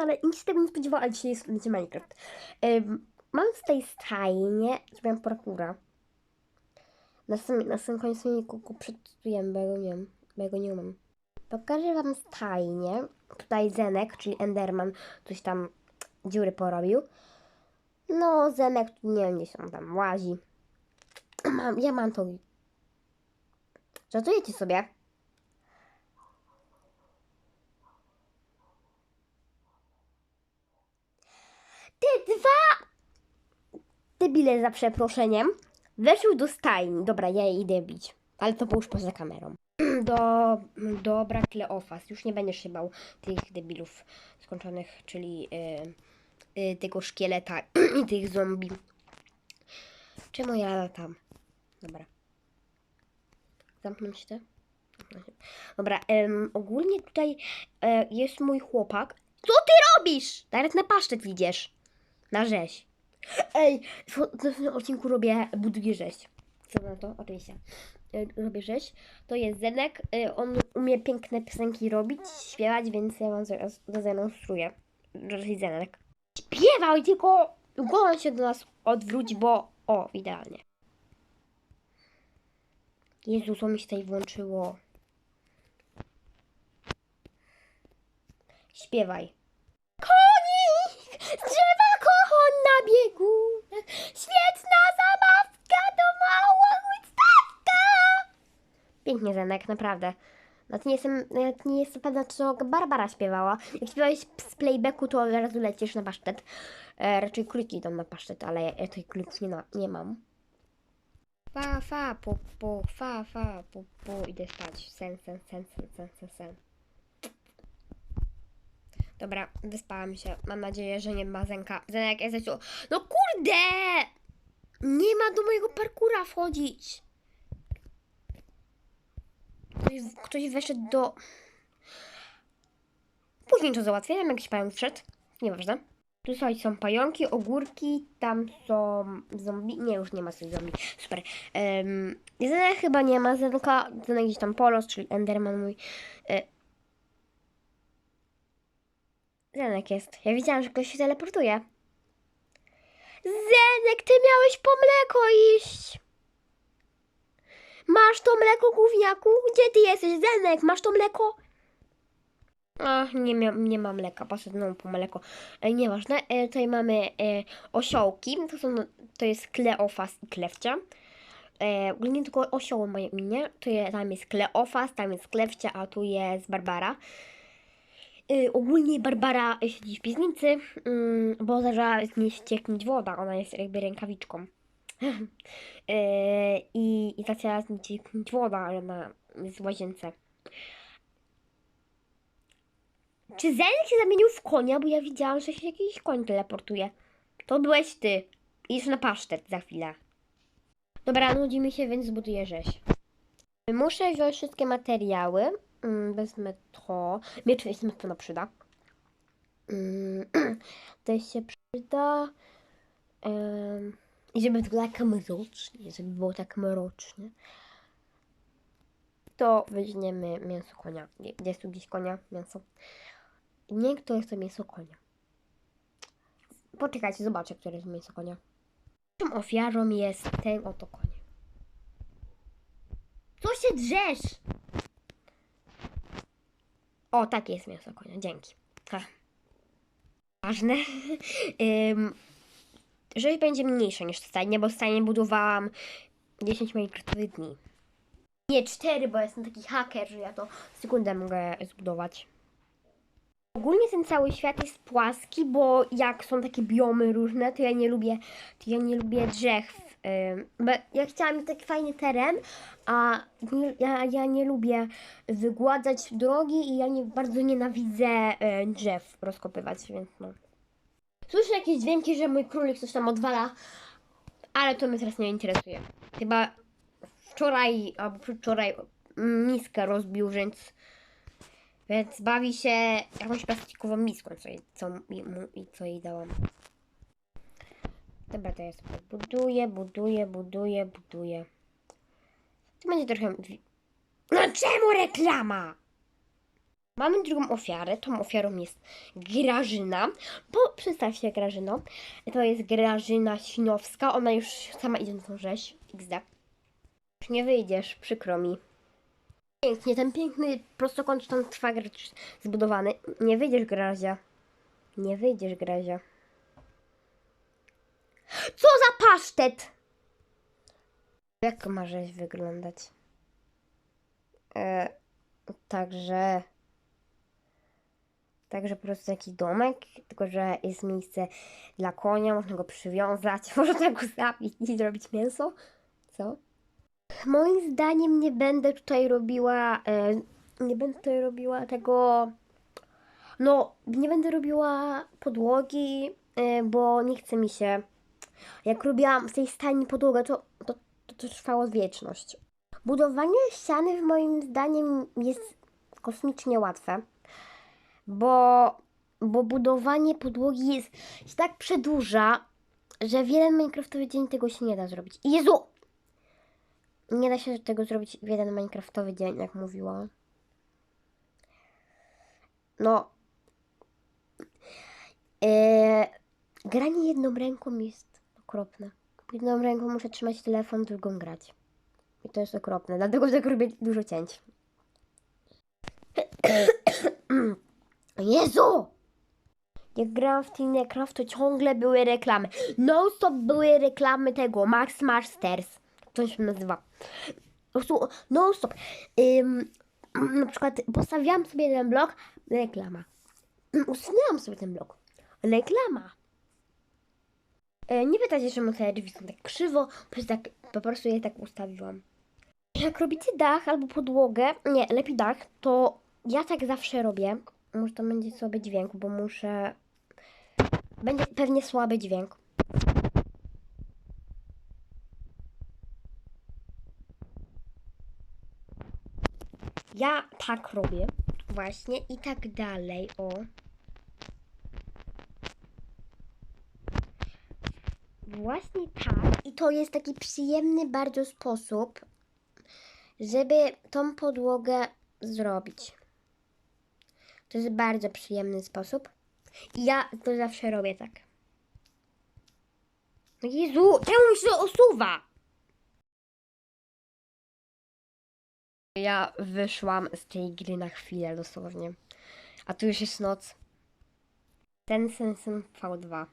no ale nic tego nie spodziewała, ale dzisiaj jest będzie Minecraft. Mam tutaj stajnię, zrobiłam parkura. Na samym, na samym końcu filmiku przetestujemy, bo ja go nie wiem, bo ja go nie umiem. Pokażę wam stajnię. Tutaj Zenek, czyli Enderman, coś tam dziury porobił. No, Zenek, nie wiem, gdzieś on tam łazi. Mam, ja mam to. Żartujecie sobie? Te dwa debile za przeproszeniem weszły do stajni. Dobra, ja je idę bić. Ale to było już poza kamerą. Do, dobra, Kleofas. Już nie będziesz się bał tych debilów skończonych, czyli y, y, tego szkieleta i tych zombie. Czemu ja latam? Dobra. Zamknąć te? Dobra, ogólnie tutaj e, jest mój chłopak. Co ty robisz? Nawet na pasztet widzisz. Na rzeź. Ej, w tym odcinku robię, buduję rzeź. Co na to? Oczywiście. E, Robię rzeź. To jest Zenek. E, On umie piękne piosenki robić, śpiewać, więc ja wam zademonstruję. Raczej Zenek. Śpiewaj, tylko głową się do nas odwróć, bo... O, idealnie. Jezu, co mi się tutaj włączyło? Śpiewaj. Konik drzewa kochon na biegu. Świetna zabawka to mała chustawka. Pięknie, Zenek, naprawdę. Nawet nie jestem, nawet nie jestem pewna, co Barbara śpiewała. Jak śpiewałeś z playbacku, to od razu lecisz na pasztet. E, raczej króliki idą na pasztet, ale ja tych królików nie, nie mam. Fa, fa, pu, pu, fa, fa, pu. Idę spać. Sen, sen, sen, sen, sen, sen, sen. Dobra, wyspałam się. Mam nadzieję, że nie ma Zenka. Zenek, jesteś tu. No kurde! Nie ma do mojego parkura wchodzić. Ktoś, ktoś weszedł do... Później to załatwię. Tam jakiś pająk wszedł. Nieważne. Tu słuchaj, są pająki, ogórki, tam są zombie. Nie, już nie ma tych zombie. Super. Um, Zenek chyba nie ma Zenka. Zenek gdzieś tam Polos, czyli Enderman mój. E, Zenek jest. Ja widziałam, że ktoś się teleportuje. Zenek, ty miałeś po mleko iść. Masz to mleko, gówniaku? Gdzie ty jesteś, Zenek? Masz to mleko? Ach, nie, mia- nie mam mleka, poszedłem po mleko. E, nieważne. E, tutaj mamy e, osiołki. To, są, to jest Kleofas i Klewcia. E, tylko osioły mają imię. To je, tam jest Kleofas, tam jest Klewcia, a tu jest Barbara. E, ogólnie Barbara siedzi w piwnicy, mm, bo zaczęła z niej ścieknąć woda. Ona jest jakby rękawiczką. e, I, I zaczęła z niej cieknąć woda, ale na jest w łazience. Czy Zenek się zamienił w konia? Bo ja widziałam, że się jakiś koń teleportuje. To byłeś ty. Idziesz na pasztet za chwilę. Dobra, nudzi mi się, więc zbuduję rzeź. Muszę wziąć wszystkie materiały. Mm, wezmę to. Miecz się na pewno przyda. Mm, to się przyda. I żeby wyglądało tak mrocznie, żeby było tak mrocznie. To weźmiemy mięso konia. Nie- Jest tu gdzieś konia, mięso. Nie, to jest to mięso konia. Poczekajcie, zobaczę, które jest mięso konia. Tą ofiarą jest ten oto koń. Co się drzesz? O, takie jest mięso konia, dzięki. Ha. Ważne. Że będzie mniejsze niż stajnie, bo stajnie budowałam 10 minecraftowych dni. Nie 4, bo jestem taki haker, że ja to w sekundę mogę zbudować. Ogólnie ten cały świat jest płaski, bo jak są takie biomy różne, to ja nie lubię, to ja nie lubię drzew. Bo ja chciałam mieć taki fajny teren, a ja, ja nie lubię wygładzać drogi i ja nie, bardzo nienawidzę y, drzew rozkopywać, więc no. Słyszę jakieś dźwięki, że mój królik coś tam odwala, ale to mnie teraz nie interesuje. Chyba wczoraj albo przedwczoraj miskę rozbił, więc więc bawi się jakąś plastikową miską, co jej, co, mu, co jej dałam. Dobra, to sobie buduję, buduję, buduję, buduję. To będzie trochę... No czemu reklama? Mamy drugą ofiarę. Tą ofiarą jest Grażyna. Bo przedstaw się Grażyno. To jest Grażyna Sinowska. Ona już sama idzie na tą rzeź. XD. Już nie wyjdziesz, przykro mi. Pięknie, ten piękny prostokątny szwagier zbudowany. Nie wyjdziesz, Grazia. Nie wyjdziesz, Grazia. Co za pasztet! Jak ma wyglądać? E, także... Także po prostu taki domek, tylko że jest miejsce dla konia, można go przywiązać, można go zabić i zrobić mięso. Co? Moim zdaniem nie będę tutaj robiła, e, nie będę tutaj robiła tego, no nie będę robiła podłogi, e, bo nie chce mi się. Jak robiłam w tej stajni podłogę, to, to, to, to trwało wieczność. Budowanie ściany moim zdaniem jest kosmicznie łatwe, bo, bo budowanie podłogi jest, się tak przedłuża, że w jeden Minecraftowy dzień tego się nie da zrobić. Jezu! Nie da się tego zrobić w jeden Minecraftowy dzień, jak mówiłam. No. Eee, granie jedną ręką jest okropne. Jedną ręką muszę trzymać telefon, drugą grać. I to jest okropne, dlatego tak robię dużo cięć. Jezu! Jak grałam w Minecraft, to ciągle były reklamy. No stop były reklamy tego Max Masters. To się nazywa. No stop. Ym, na przykład postawiłam sobie jeden blok, reklama. Usunęłam sobie ten blok. Reklama. E, nie pytajcie, czemu te drzwi są tak krzywo, prostu, tak, po prostu je tak ustawiłam. Jak robicie dach albo podłogę, nie, lepiej dach, to ja tak zawsze robię. Może to będzie słaby dźwięk, bo muszę... Będzie pewnie słaby dźwięk. Ja tak robię. Właśnie i tak dalej. O. Właśnie tak. I to jest taki przyjemny bardzo sposób, żeby tą podłogę zrobić. To jest bardzo przyjemny sposób. I ja to zawsze robię tak. No Jezu, czemu mi się osuwa? Ja wyszłam z tej gry na chwilę dosłownie. A tu już jest noc. Ten Sensen V2.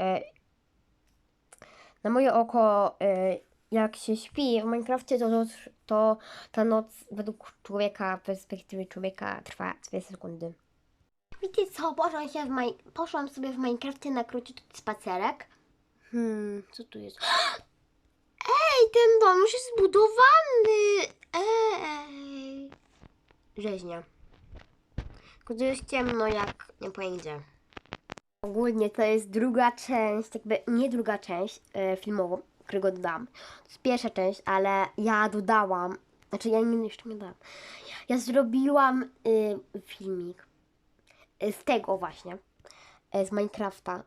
E, na moje oko, e, jak się śpi w Minecrafcie, to, to, to ta noc według człowieka, perspektywy człowieka trwa 2 sekundy. Wiecie co, poszłam, się w poszłam sobie w Minecrafcie na krótki spacerek. Hmm, co tu jest? Ej, ten dom już jest zbudowany! Ej! Rzeźnia. Tylko jest ciemno jak nie pojęcie. Ogólnie to jest druga część, jakby nie druga część e, filmową, którego dodam. To jest pierwsza część, ale ja dodałam, znaczy ja nie, jeszcze nie dodałam. Ja zrobiłam y, filmik y, z tego właśnie, y, z Minecrafta.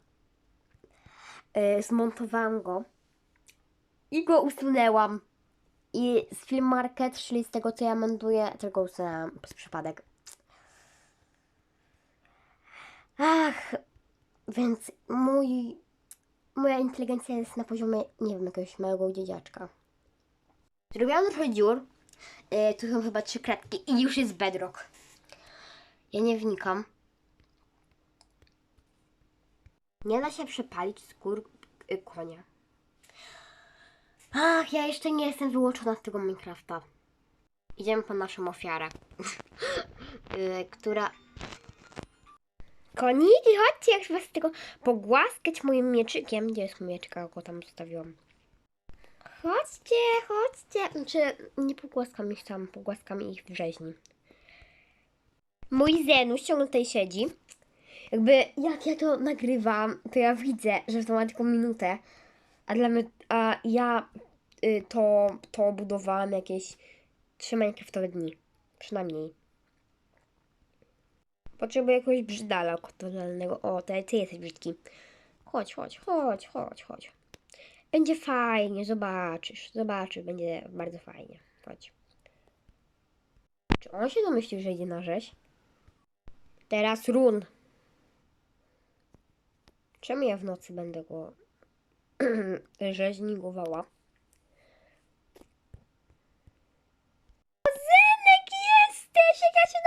Zmontowałam go i go usunęłam. I z Film Market, czyli z tego co ja montuję, tylko usunęłam przez przypadek. Ach, więc mój, moja inteligencja jest na poziomie, nie wiem, jakiegoś małego dzieciaczka. Zrobiłam trochę dziur. Yy, tu są chyba trzy kratki i już jest bedrock. Ja nie wnikam. Nie da się przepalić skór y, konia. Ach, ja jeszcze nie jestem wyłączona z tego Minecrafta. Idziemy po naszą ofiarę, yy, która... Koniki, chodźcie, jak was tylko pogłaskać moim mieczykiem. Gdzie jest mój mieczek, a go tam zostawiłam? Chodźcie, chodźcie. Znaczy, nie pogłaskam ich tam, pogłaskam ich w rzeźni. Mój Zenuś ciągle tutaj siedzi. Jakby, jak ja to nagrywam, to ja widzę, że to ma tylko minutę. A dla mnie, a ja y, to, to budowałam jakieś 3 Minecraftowe dni. Przynajmniej. Potrzebuję jakiegoś brzydala totalnego. O, ty, ty jesteś brzydki. Chodź, chodź, chodź, chodź, chodź. Będzie fajnie, zobaczysz, zobaczysz, będzie bardzo fajnie. Chodź. Czy on się domyślił, że idzie na rzeź? Teraz run. Czemu ja w nocy będę go rzeźnigowała? Zenek jesteś! Jak ja cię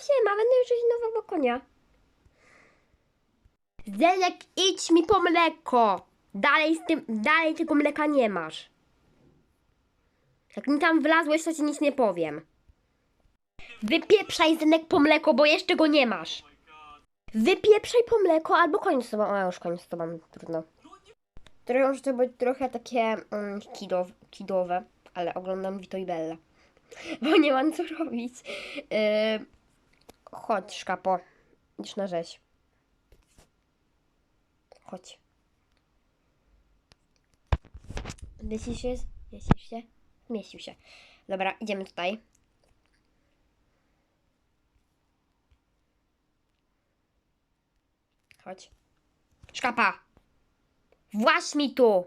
widziałam. Siema, będę rzeźnowała konia. Zenek, idź mi po mleko! Dalej z tym, dalej tego mleka nie masz. Jak mi tam wlazłeś, to ci nic nie powiem. Wypieprzaj Zenek po mleko, bo jeszcze go nie masz. Wypieprzaj po mleko albo koniec z tobą. A już koniec z tobą, trudno. Trochę może to być trochę takie mm, kidow, kidowe, ale oglądam Vito i Bella. Bo nie mam co robić. Yy, chodź, szkapo. Idź na rzeź. Chodź. Mieścisz się? Mieścisz się? Mieścił się. Dobra, idziemy tutaj. Chodź. Szkapa! Właź mi tu!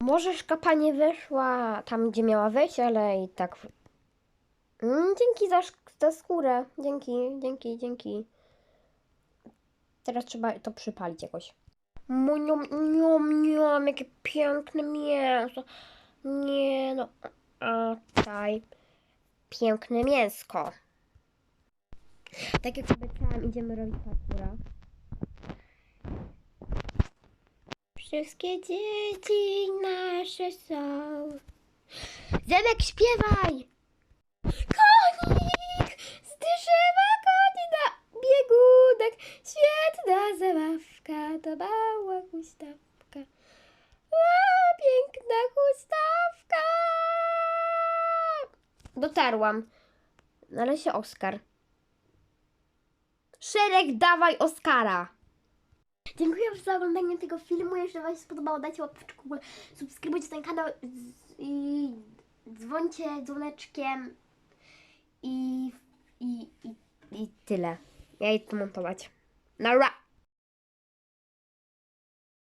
Może szkapa nie weszła tam, gdzie miała wejść, ale i tak... Mm, dzięki za, za skórę. Dzięki, dzięki, dzięki. Teraz trzeba to przypalić jakoś. Muniom, niom, niom, jakie piękne mięso. Nie no, a tutaj piękne mięsko. Tak jak obiecałam, idziemy robić parkura. Wszystkie dzieci nasze są. Zenek, śpiewaj! Konik z drzewa koni na biegunek. Świetna zabawka, to mała huśtawka. O, piękna huśtawka! Dotarłam. Ale się Oskar. Szereg, dawaj Oskara! Dziękuję za oglądanie tego filmu. Jeśli Wam się spodobało, dajcie łapeczkę w górę, subskrybujcie ten kanał i dzwońcie dzwoneczkiem i, i, i, i tyle. Ja idę to montować. Na ra!